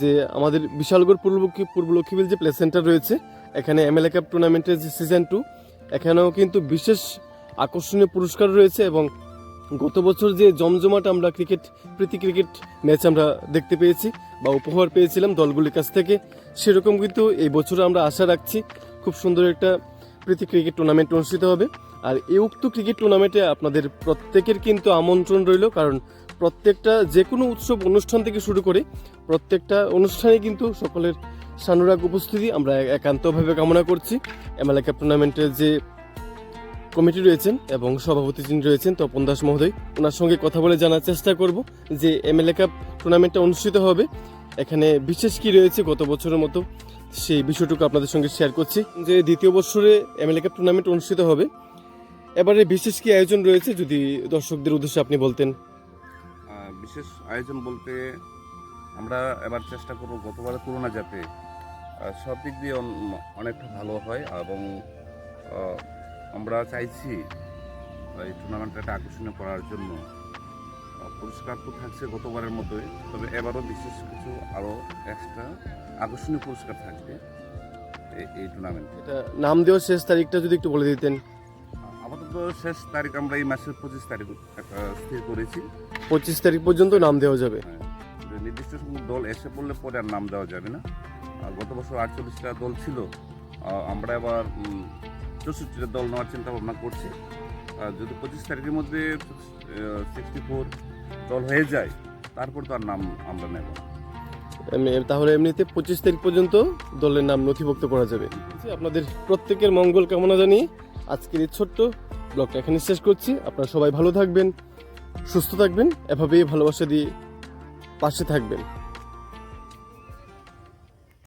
যে আমাদের বিশালগড় পূর্ব পূর্ব লক্ষ্মীবিল যে প্লে সেন্টার রয়েছে, এখানে এমএলএ কাপ টুর্নামেন্টের যে সিজন টু এখানেও কিন্তু বিশেষ আকর্ষণীয় পুরস্কার রয়েছে এবং গত বছর যে জমজমাট আমরা ক্রিকেট প্রীতি ক্রিকেট ম্যাচ আমরা দেখতে পেয়েছি বা উপহার পেয়েছিলাম দলগুলির কাছ থেকে, সেরকম কিন্তু এই বছর আমরা আশা রাখছি খুব সুন্দর একটা প্রীতি ক্রিকেট টুর্নামেন্ট অনুষ্ঠিত হবে। আর এই উক্ত ক্রিকেট টুর্নামেন্টে আপনাদের প্রত্যেকের কিন্তু আমন্ত্রণ রইল, কারণ প্রত্যেকটা যে কোনো উৎসব অনুষ্ঠান থেকে শুরু করে প্রত্যেকটা অনুষ্ঠানে কিন্তু সকলের সানুরাগ উপস্থিতি আমরা একান্তভাবে কামনা করছি। এমএলএ কাপ টুর্নামেন্টের যে কমিটি রয়েছেন এবং সভাপতি যিনি রয়েছেন তপন দাস মহোদয়, ওনার সঙ্গে কথা বলে জানার চেষ্টা করব যে এমএলএ কাপ টুর্নামেন্টটা অনুষ্ঠিত হবে। এখানে বিশেষ কি রয়েছে গত বছরের মতো সেই বিষয়টুকু আপনাদের সঙ্গে শেয়ার করছি যে দ্বিতীয় বছরে এমএলএ কাপ টুর্নামেন্ট অনুষ্ঠিত হবে। এবারে বিশেষ কি আয়োজন রয়েছে যদি দর্শকদের উদ্দেশ্যে আপনি বলতেন? বিশেষ আয়োজন বলতে আমরা এবার চেষ্টা করব গতবারের তুলনা যাতে সব দিক দিয়ে অন- অনেকটা ভালো হয় এবং আমরা চাইছি এই টুর্নামেন্টটা আকর্ষণীয় করার জন্য। পুরস্কার তো থাকছে গতবারের মতোই, তবে এবারও বিশেষ কিছু আরও এক্সট্রা আকর্ষণীয় পুরস্কার থাকবে এই- এই টুর্নামেন্টে এটা নাম দেওয়ার শেষ তারিখটা যদি একটু বলে দিতেন। শেষ তারিখ আমরা এই মাসের পঁচিশ তারিখ একটা স্থির করেছি। পঁচিশ তারিখ পর্যন্ত নাম দেওয়া যাবে? হ্যাঁ, নির্দিষ্ট দল এসে পড়লে পরে আর নাম দেওয়া যাবে না। গত বছর আটচল্লিশটা দল ছিল আমরা এবার চৌষট্টিটা দল নেওয়ার চিন্তা ভাবনা করছি। আর যদি পঁচিশ তারিখের মধ্যে সিক্সটি ফোর দল হয়ে যায় তারপর তো আর নাম আমরা নেব তাহলে এমনিতে পঁচিশ তারিখ পর্যন্ত দলের নাম নথিভুক্ত করা যাবে। আপনাদের প্রত্যেকের মঙ্গল কামনা জানিয়ে আজকের এই ছোট্ট ব্লগটা এখানে শেষ করছি। আপনারা সবাই ভালো থাকবেন, সুস্থ থাকবেন, এভাবেই ভালোবাসা দিয়ে পাশে থাকবেন।